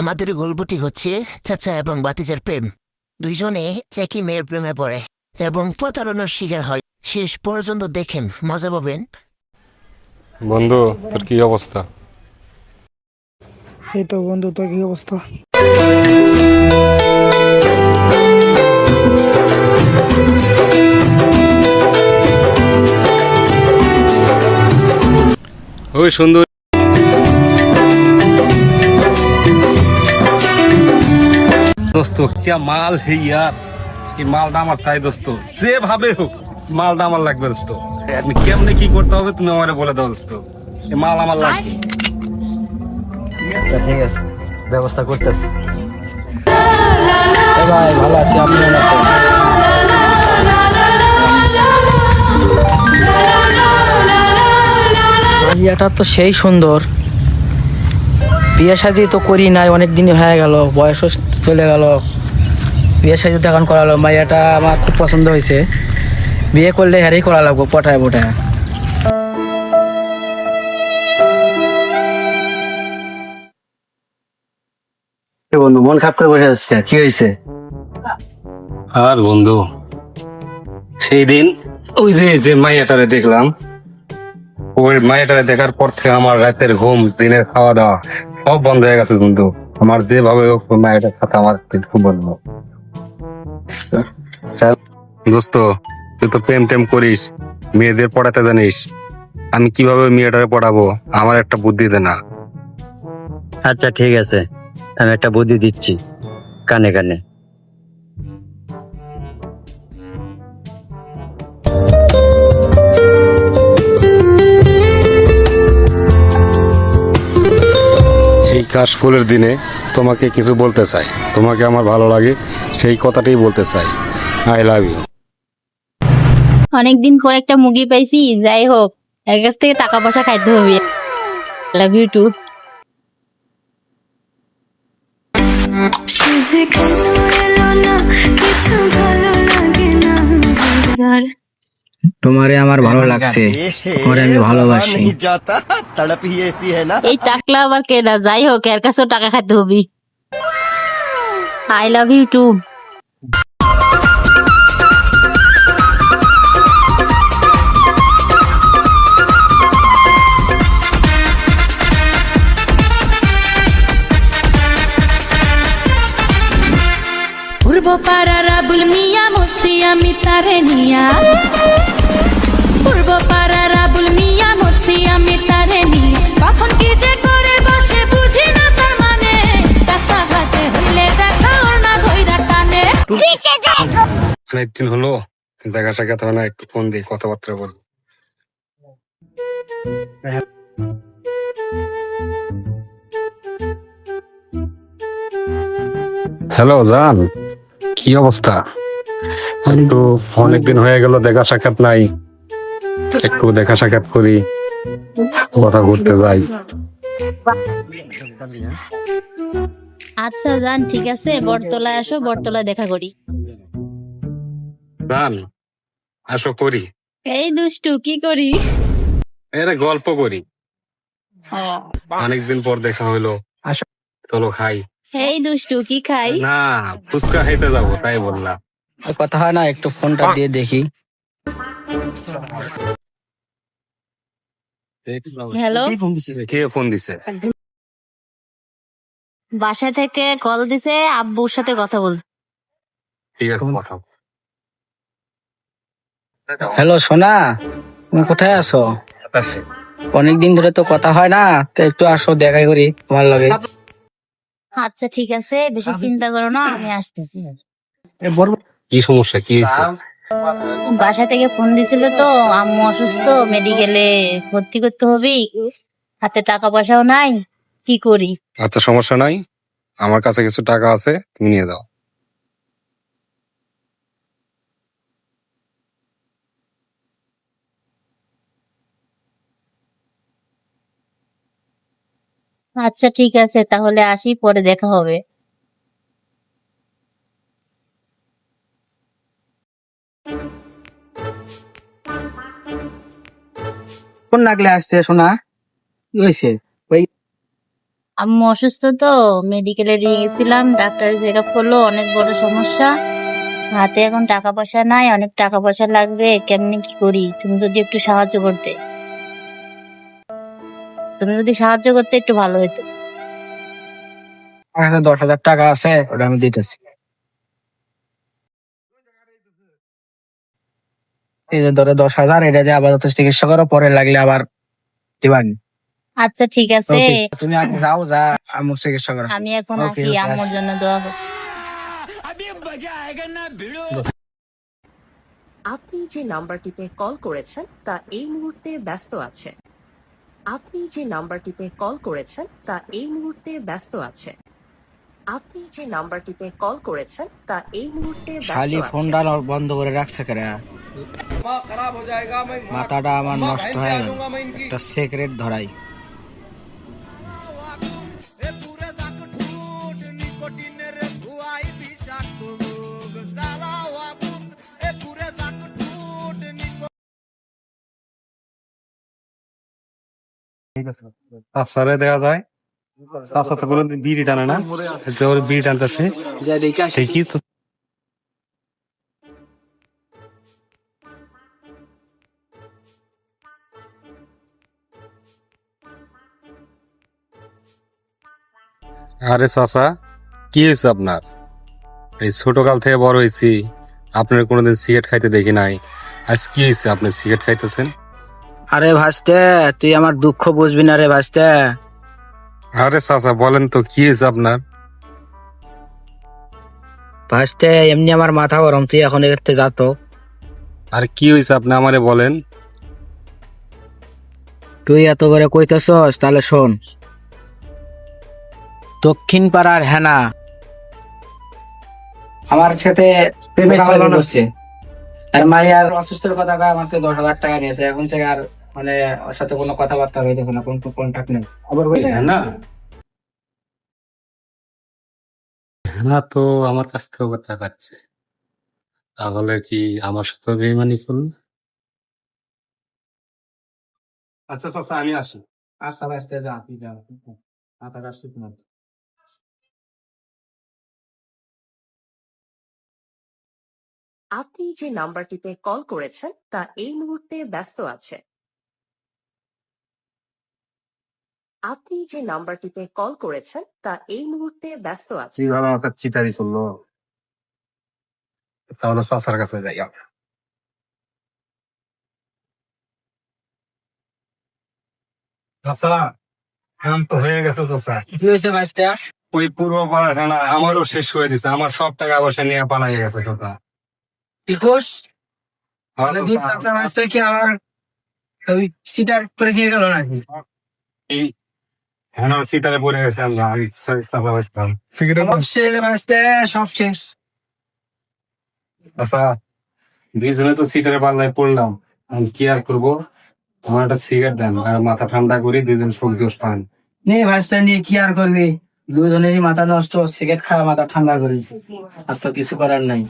আমাদের গল্পটি হচ্ছে চাচা এবং বাতিজার প্রেম। দুইজনে একই মেয়ের প্রেমে পড়ে এবং প্রতারণার শিকার হয়। শেষ পর্যন্ত দেখেন মজা পাবেন। বন্ধু তোর কি অবস্থা? এই তো বন্ধু তোর কি অবস্থা? ওই সুন্দর क्या মাল है यार এই মালটা আমার চাই দোস্ত যেভাবে হোক মালটা আমার লাগবে দোস্ত আপনি কেমনে কি করতে হবে তুমি আমারে বলে দাও দোস্ত এই মাল আমার লাগবে আচ্ছা ঠিক আছে ব্যবস্থা করতেছি ভাই ভালো আছি আপনি কেমন আছেন মাইয়াটা তো সেই সুন্দর বিয়ে শাদি তো করি নাই অনেক দিন হয়ে গেল বয়সও চলে গেল। বিয়ে শাদি তো এখন করালো মাইয়াটা আমার খুব পছন্দ হয়েছে। বিয়ে করলে হ্যারেই করা লাগবো পটায় পটায়। বন্ধু মন খারাপ করে বসে আসছে কি হয়েছে? আর বন্ধু সেই দিন ওই যে যে মাইয়াটারে দেখলাম ওই মাইয়াটারে দেখার পর থেকে আমার রাতের ঘুম দিনের খাওয়া দাওয়া সব বন্ধ হয়ে গেছে বন্ধু। আমার যেভাবে হোক ওই মাইয়াটার সাথে আমার কিছু বলব। দোস্ত তুই তো প্রেম টেম করিস মেয়েদের পড়াতে জানিস। আমি কীভাবে মেয়েটারে পড়াবো? আমার একটা বুদ্ধি দে না। আচ্ছা ঠিক আছে। আমি একটা বুদ্ধি দিচ্ছি কানে কানে। কাশফুলের দিনে তোমাকে কিছু বলতে চাই। তোমাকে আমার ভালো লাগে সেই কথাটাই বলতে চাই। আই লাভ ইউ অনেকদিন পর একটা মুরগি পাইছি যাই হোক এর কাছ থেকে টাকা পয়সা খাইতে হবে। লাভ ইউ টু কিছু ভালো লাগে না। তোমারে আমার ভালো লাগছে। তোমারে আমি ভালোবাসি। এই টাকলা আবার কেনা যাই হোক এর কাছেও টাকা খাইতে হবে। আই লাভ ইউ টু পূর্ব পাড়ার আবুল মিয়া মুর্শি আমি তারে নিয়া। অনেকদিন হলো দেখা সাক্ষাৎ হয় না একটু ফোন দিই কথাবার্তা বলি। হ্যালো জান। কি অবস্থা? একটু অনেকদিন হয়ে গেল দেখা সাক্ষাৎ নাই। একটু দেখা সাক্ষাৎ করি কথা ঘুরতে যাই। আচ্ছা যান ঠিক আছে বটতলায় আসো বটতলায় দেখা করি। জান আসো করি। এই দুষ্টু কি করি? এটা গল্প করি। অনেকদিন পর দেখা হইল। আসো। চলো খাই। এই দুষ্টু কি খাই? না ফুচকা খাইতে যাব তাই বললাম। কথা হয় না একটু ফোনটা দিয়ে দেখি। হ্যালো। কে ফোন দিছে? বাসা থেকে কল দিছে আব্বুর সাথে কথা বল। ঠিক আছে পাঠাও হ্যালো সোনা। তুমি কোথায় আছো? অনেকদিন ধরে তো কথা হয় না তো একটু আসো দেখা করি তোমার লগে। আচ্ছা ঠিক আছে বেশি চিন্তা করো না আমি আসতেছি। কি সমস্যা কি হয়েছে? বাসা থেকে ফোন দিছিল তো আম্মু অসুস্থ মেডিকেলে ভর্তি করতে হবে হাতে টাকা পয়সাও নাই। কি করি? আচ্ছা সমস্যা নাই। আমার কাছে কিছু টাকা আছে তুমি নিয়ে দাও। আচ্ছা ঠিক আছে তাহলে আসি পরে দেখা হবে। কোন লাগলে আসছে সোনা? কি হয়েছে? আম্মু অসুস্থ তো মেডিকেলে নিয়ে গেছিলাম ডাক্তার চেক আপ করল, অনেক বড় সমস্যা। হাতে এখন টাকা পয়সা নাই, অনেক টাকা পয়সা লাগবে, কেমনি কি করি? তুমি যদি একটু সাহায্য করতে। তুমি যদি সাহায্য করতে, একটু ভালো হতো আমার দশ হাজার টাকা আছে, ওটা আমি দিতেছি। এই যে ধরো দশ হাজার, এটা দিয়ে আপাতত চিকিৎসা করো, পরে লাগলে আবার দিবান। আচ্ছা ঠিক আছে। তুমি আগে যাও যা আমার চিকিৎসা করো। আমি এখন আসি আম্মুর জন্য দোয়া করো। আপনি যে নাম্বারটিতে কল করেছেন তা এই মুহূর্তে ব্যস্ত আছে। আপনি যে নাম্বারটিতে কল করেছেন তা এই মুহূর্তে ব্যস্ত আছে। আপনি যে নাম্বারটিতে কল করেছেন তা এই মুহূর্তে ব্যস্ত খালি ফোনটা বন্ধ করে রাখছে কেন মাথাটা আমার নষ্ট হয়ে গেল। একটা সিগারেট ধরাই। দেখা যায় চাষা তো কোনো বিড়ি টানে না যে ওর বিড়ি টানতেছে। দেখি। তো। আরে চাষা কি হয়েছে আপনার? এই ছোটকাল থেকে বড় হয়েছি আপনার কোনোদিন সিগারেট খাইতে দেখি নাই। আজ কি হয়েছে? আপনি সিগারেট খাইতেছেন? আরে ভাসতে তুই আমার দুঃখ বুঝবি না রে ভাসতে। আরে চাচা বলেন তো কি হয়েছে আপনার? ভাসতে এমনি আমার মাথা গরম তুই এখন এখানে যা তো। আর কি হয়েছে আপনি আমারে বলেন? তুই এত করে কইতেছস তাহলে শোন। দক্ষিণ পাড়ার হেনা। আমার সাথে প্রেমে চালু করছে। আর মাইয়ার অসুস্থের কথা কয় আমার থেকে দশ হাজার টাকা নিয়েছে এখন থেকে আর মানে ওর সাথে কোনো কথাবার্তা হয়ে দেখো না কোনো কন্ট্যাক্ট নেই। আবার না। না তো আমার কাছ থেকে টাকা আছে তাহলে কি আমার সাথে বেইমানি করুন আচ্ছা আচ্ছা আমি আসি। আচ্ছা ভাসতে যা তুই যা মাথাটা শুকনো আপনি যে নাম্বারটিতে কল করেছেন তা এই মুহূর্তে ব্যস্ত আছে। আপনি যে নাম্বারটিতে কল করেছেন তা এই মুহূর্তে ব্যস্ত আছে কীভাবে আমার কাছে চিটারি করল। তাহলে কাছে যাই আমরা। চাচা এখন তো হয়ে গেছে চাচা কি হয়েছে ভাসতে ওই পূর্ব পাড়া ঠানা আমারও শেষ করে দিছে। আমার সব টাকা পয়সা নিয়ে পালাই গেছে চাচা হ্যাঁ, চাচা, চাচা কি আমার ওই সিটার করে দিয়ে গেল নাকি? এই হ্যাঁ সিটারে পড়ে গেছে আমি সব শেষ সব দুইজনে তো সিটারে পাল্লায় পড়লাম। আমি কি আর করব? আমার একটা সিগারেট দেন আর মাথা ঠান্ডা করি দুইজন শোক দোষ পান। নে ভাসতে নিয়ে কি আর করবি? দুজনেরই মাথা নষ্ট সিগারেট খাওয়া মাথা ঠান্ডা করি। আর তো কিছু করার নাই।